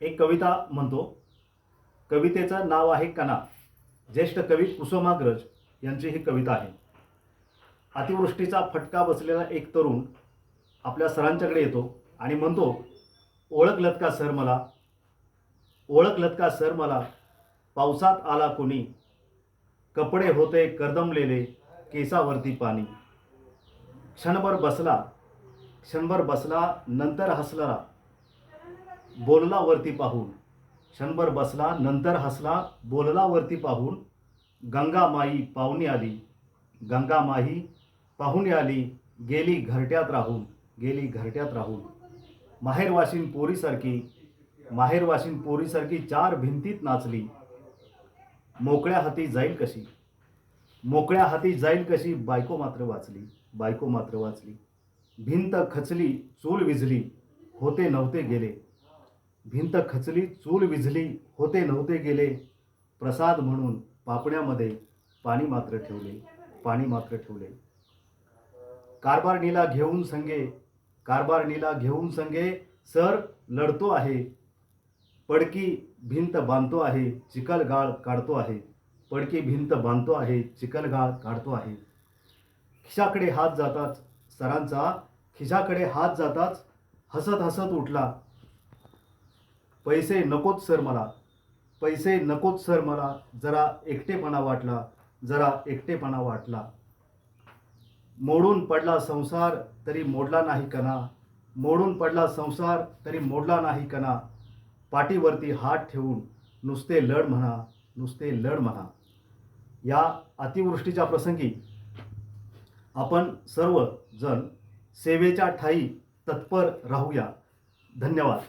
एक कविता म्हणतो. कवितेचं नाव आहे कणा. ज्येष्ठ कवी कुसुमाग्रज यांची ही कविता आहे. अतिवृष्टीचा फटका बसलेला एक तरुण आपल्या सरांच्याकडे येतो आणि म्हणतो ओळखलत का सर मला? ओळखलत का सर मला? पावसात आला कोणी? कपडे होते कर्दमलेले केसावरती पाणी. क्षणभर बसला. क्षणभर बसला नंतर हसला. बोलला वरती पाहून. क्षणभर बसला नंतर हसला बोलला वरती पाहून. गंगा माई पाहुणी आली. गंगा माई पाहुणी आली. गेली घरट्यात राहून गेली घरट्यात राहून. माहेरवाशीन पोरीसारखी माहेरवाशीन पोरीसारखी चार भिंतीत नाचली. मोकळ्या हाती जाईल कशी? मोकळ्या हाती जाईल कशी? बायको मात्र वाचली बायको मात्र वाचली. भिंत खचली चूल विझली. होते नव्हते गेले. भिंत खचली चूल विझली होते नव्हते गेले. प्रसाद म्हणून पापण्यामध्ये पाणी मात्र ठेवले पाणी मात्र ठेवले. कारभारणीला घेऊन संगे कारभारणीला घेऊन संगे सर लढतो आहे. पडकी भिंत बांधतो आहे चिखलगाळ काढतो आहे. पडकी भिंत बांधतो आहे चिखलगाळ काढतो आहे. खिशाकडे हात जाताच सरांचा खिशाकडे हात जाताच हसत हसत उठला. पैसे नकोत सर मला. पैसे नकोत सर मला. जरा एकटेपणा वाटला. जरा एकटेपणा वाटला. मोडून पडला संसार तरी मोडला नाही कणा. मोडून पडला संसार तरी मोडला नाही कणा. पाठीवरती हात ठेवून नुसते लढ म्हणा नुसते लढ म्हणा. या अतिवृष्टीच्या प्रसंगी आपण सर्वजण सेवेच्या ठाई तत्पर राहूया. धन्यवाद.